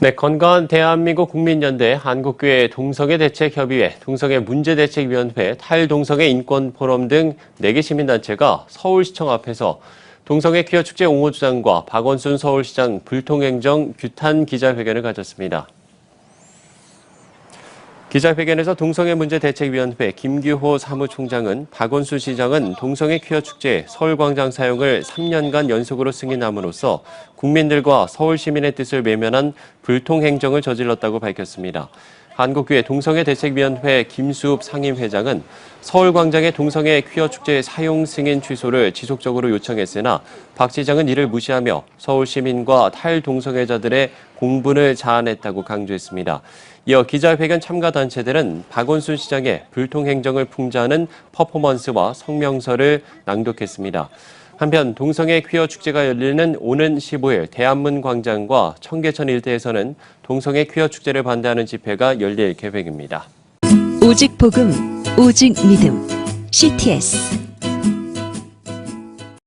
네, 건강한 대한민국 국민연대 한국교회 동성애 대책협의회, 동성애 문제대책위원회, 탈동성애 인권포럼 등 4개 시민단체가 서울시청 앞에서 동성애 퀴어 축제 옹호주장과 박원순 서울시장 불통행정 규탄 기자회견을 가졌습니다. 기자회견에서 동성애 문제 대책위원회 김규호 사무총장은 박원순 시장은 동성애 퀴어 축제 서울광장 사용을 3년간 연속으로 승인함으로써 국민들과 서울 시민의 뜻을 외면한 불통 행정을 저질렀다고 밝혔습니다. 한국교회 동성애 대책위원회 김수읍 상임회장은 서울광장의 동성애 퀴어 축제 사용 승인 취소를 지속적으로 요청했으나 박 시장은 이를 무시하며 서울 시민과 탈동성애자들의 공분을 자아냈다고 강조했습니다. 이어 기자회견 참가 단체들은 박원순 시장의 불통 행정을 풍자하는 퍼포먼스와 성명서를 낭독했습니다. 한편 동성애 퀴어 축제가 열리는 오는 15일 대한문 광장과 청계천 일대에서는 동성애 퀴어 축제를 반대하는 집회가 열릴 계획입니다. 오직 복음, 오직 믿음. CTS